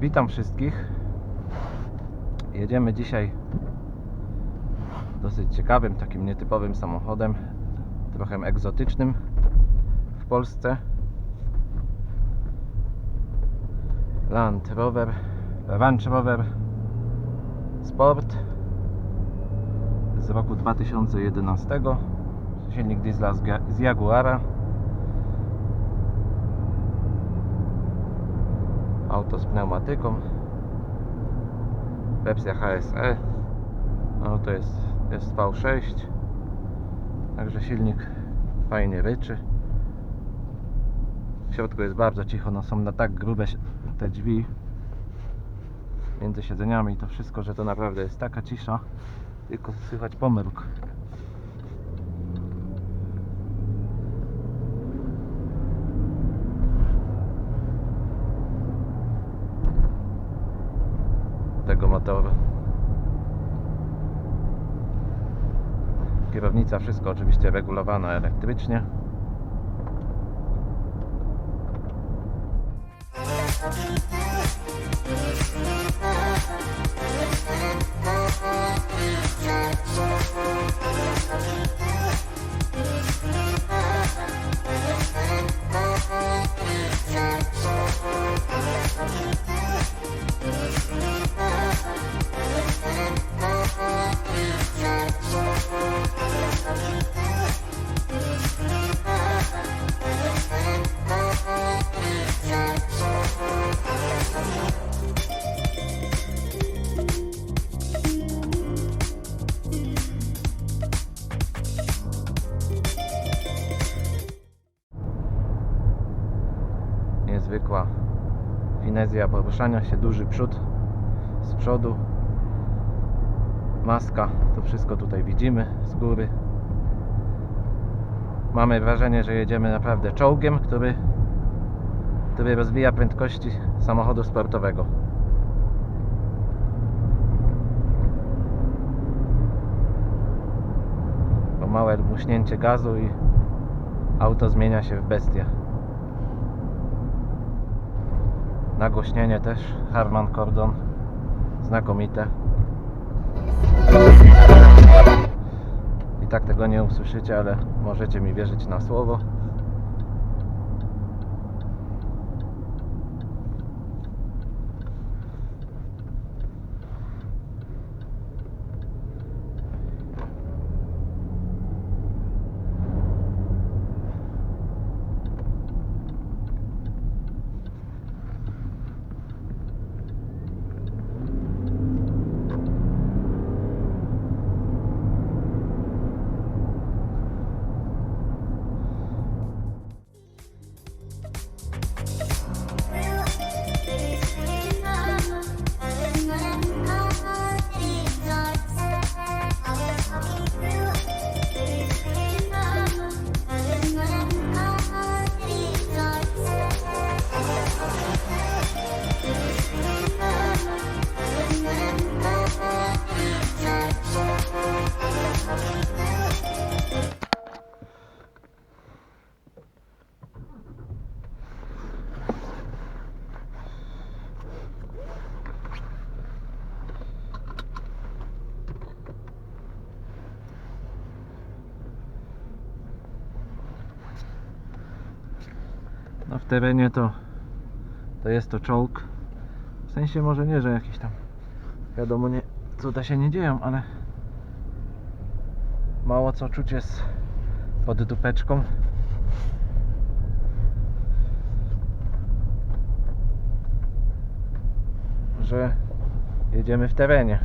Witam wszystkich. Jedziemy dzisiaj dosyć ciekawym, takim nietypowym samochodem, trochę egzotycznym w Polsce. Land Rover, Range Rover Sport z roku 2011. Silnik diesla z Jaguara. Auto z pneumatyką. Wersja HSE auto jest, jest V6 także silnik fajnie ryczy. W środku jest bardzo cicho no są na tak grube te drzwi między siedzeniami to wszystko, że to naprawdę jest taka cisza tylko słychać pomruk motoru. Kierownica, wszystko oczywiście regulowane elektrycznie. Niezwykła finezja poruszania się, duży przód z przodu. Maska, to wszystko tutaj widzimy z góry. Mamy wrażenie, że jedziemy naprawdę czołgiem, który, który rozwija prędkości samochodu sportowego. To małe muśnięcie gazu i auto zmienia się w bestię. Nagłośnienie też Harman Kordon znakomite. I tak tego nie usłyszycie, ale możecie mi wierzyć na słowo. No w terenie to to jest to czołg. W sensie może nie, że jakiś tam wiadomo nie cuda się nie dzieją, ale mało co czuć jest pod dupeczką. Że jedziemy w terenie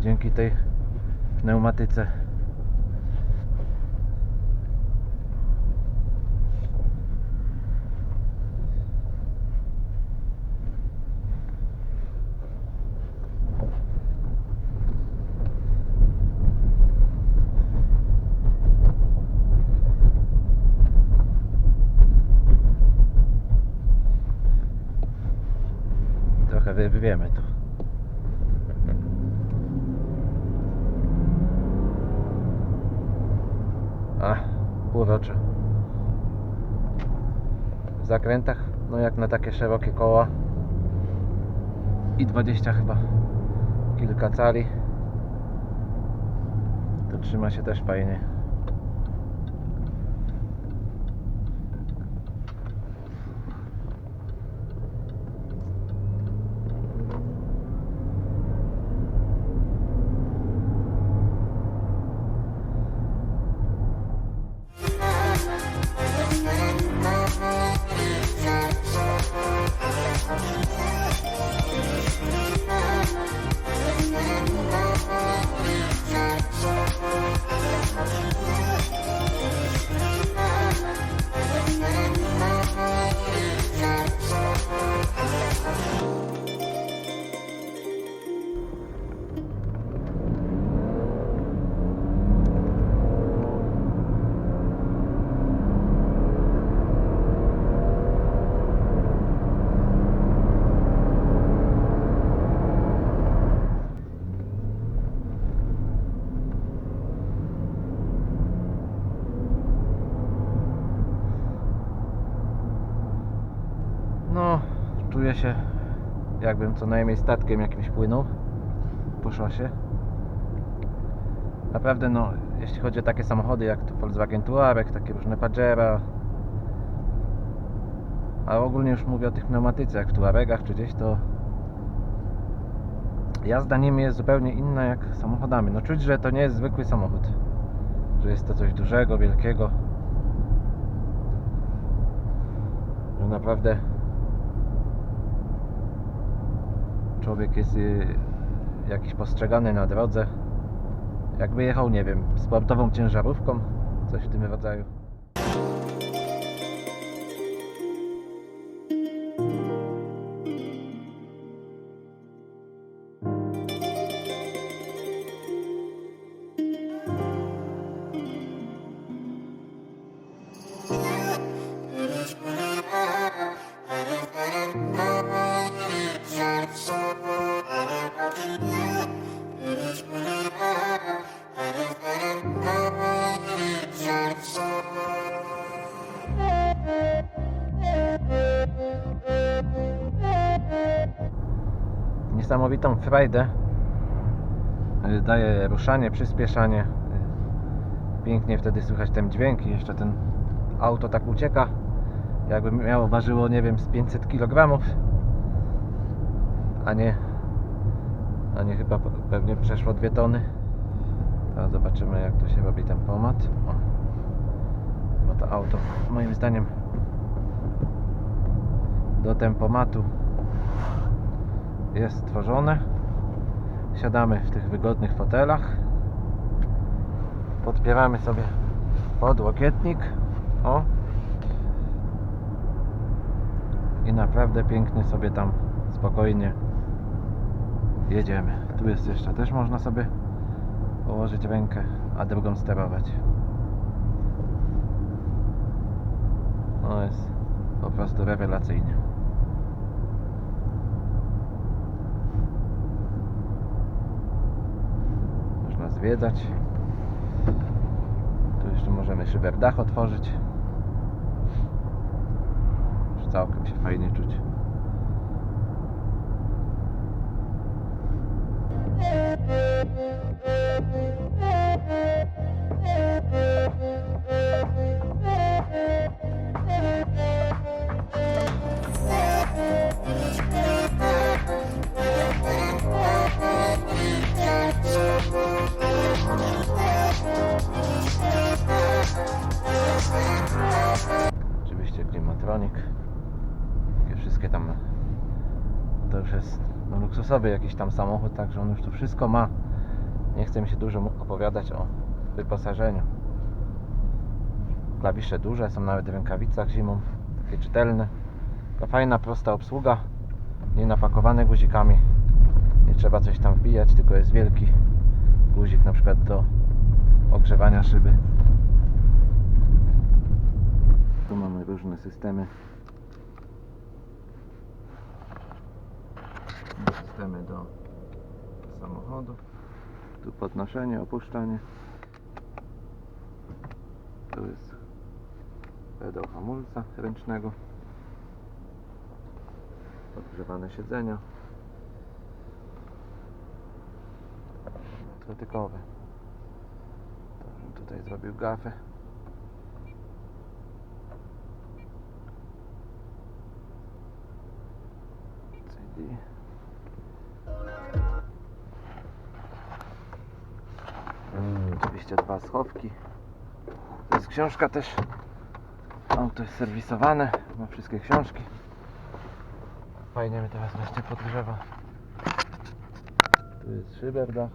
dzięki tej pneumatyce. Trochę wyrwiemy to. A, urocze. W zakrętach, no jak na takie szerokie koła. I 20 chyba. Kilka cali. To trzyma się też fajnie. Czuję się jakbym co najmniej statkiem jakimś płynął po szosie. Naprawdę no, jeśli chodzi o takie samochody jak tu Volkswagen Touareg, takie różne Pajera a ogólnie już mówię o tych pneumatyce w Touaregach czy gdzieś to jazda nimi jest zupełnie inna jak samochodami. No czuć, że to nie jest zwykły samochód. Że jest to coś dużego, wielkiego. Że naprawdę człowiek jest y, jakiś postrzegany na drodze. Jakby jechał, nie wiem, sportową ciężarówką, coś w tym rodzaju. Niesamowitą frajdę y, daje ruszanie, przyspieszanie. Y, Pięknie wtedy słychać ten dźwięk i jeszcze ten auto tak ucieka. Jakby miało ważyło, nie wiem, z 500 kg, a nie, a nie chyba pe- pewnie przeszło 2 tony. Zobaczymy jak to się robi ten pomad. O. Bo to auto moim zdaniem do tempomatu jest stworzone. Siadamy w tych wygodnych fotelach. Podpieramy sobie podłokietnik. O. I naprawdę pięknie sobie tam spokojnie jedziemy. Tu jest jeszcze też można sobie położyć rękę, a drugą sterować. No jest po prostu rewelacyjnie. Można Tu jeszcze możemy szybę w dach otworzyć. Już całkiem się fajnie czuć. Luksusowy jakiś tam samochód, także on już to wszystko ma. Nie chcę mi się dużo opowiadać o wyposażeniu. Klawisze duże, są nawet w rękawicach zimą, takie czytelne. Taka fajna, prosta obsługa, nie napakowane guzikami. Nie trzeba coś tam wbijać, tylko jest wielki guzik na przykład do ogrzewania szyby. Tu mamy różne systemy. Systemy do samochodu. Tu podnoszenie, opuszczanie. Tu jest pedał hamulca ręcznego. Podgrzewane siedzenia. Bym tutaj zrobił gafę. Oczywiście dwa schowki. To jest książka też. Auto jest serwisowane, ma wszystkie książki. Fajnie mnie teraz wreszcie podgrzewa. Tu jest szyberdach.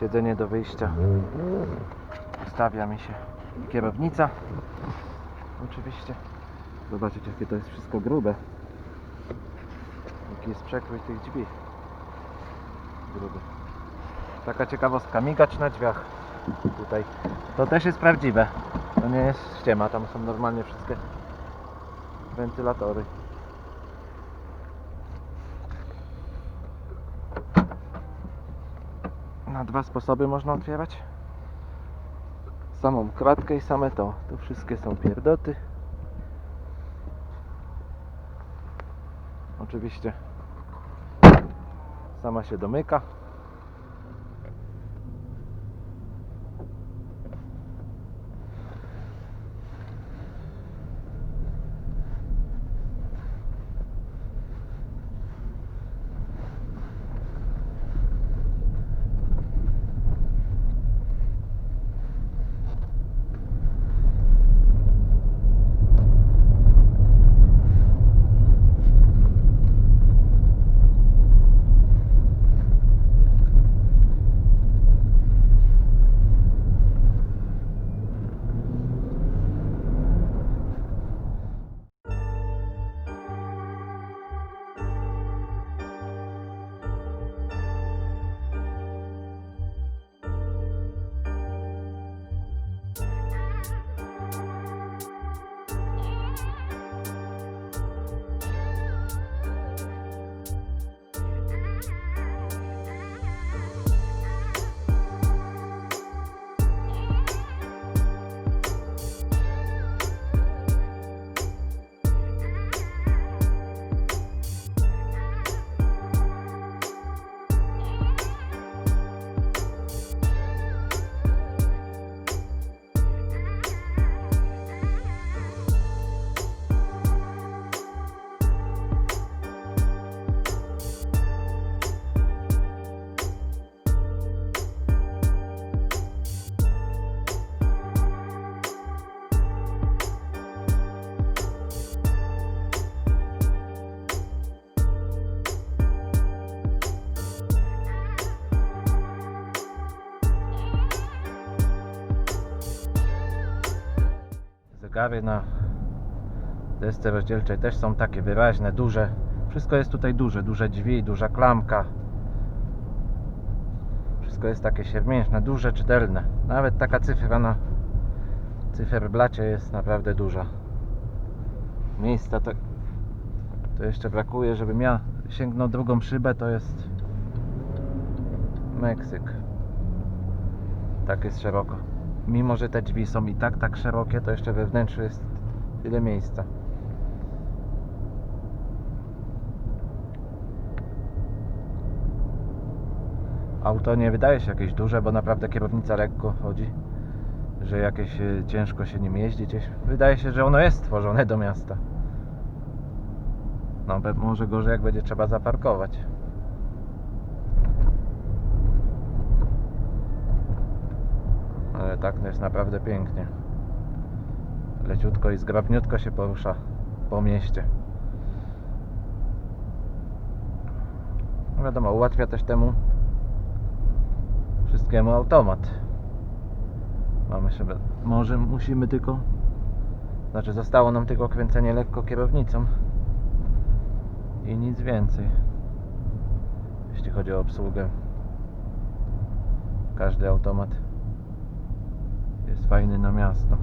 Siedzenie do wyjścia. Ustawia mi się kierownica. Oczywiście. Zobaczycie jakie to jest wszystko grube. Jaki jest przekrój tych drzwi. Gruby. Taka ciekawostka, migacz na drzwiach. Tutaj. To też jest prawdziwe. To nie jest ściema, tam są normalnie wszystkie wentylatory. Na dwa sposoby można otwierać. Samą kratkę i same to. To wszystkie są pierdoty. Oczywiście sama się domyka. Zegary na desce rozdzielczej też są takie wyraźne, duże. Wszystko jest tutaj duże, duże drzwi, duża klamka. Wszystko jest takie siermiężne, duże, czytelne. Nawet taka cyfra na cyferblacie jest naprawdę duża. Miejsca to, to jeszcze brakuje, żebym ja sięgnął drugą szybę, to jest Meksyk. Tak jest szeroko. Mimo, że te drzwi są i tak tak szerokie, to jeszcze we wnętrzu jest tyle miejsca. Auto nie wydaje się jakieś duże, bo naprawdę kierownica lekko chodzi, że jakieś e, ciężko się nim jeździ gdzieś. Wydaje się, że ono jest stworzone do miasta. No, może gorzej jak będzie trzeba zaparkować. Ale tak to jest naprawdę pięknie. Leciutko i zgrabniutko się porusza po mieście. No Wiadomo, ułatwia też temu wszystkiemu automat. Mamy sobie, może musimy tylko, znaczy zostało nam tylko kręcenie lekko kierownicą i nic więcej. Jeśli chodzi o obsługę. Każdy automat jest fajny na miasto.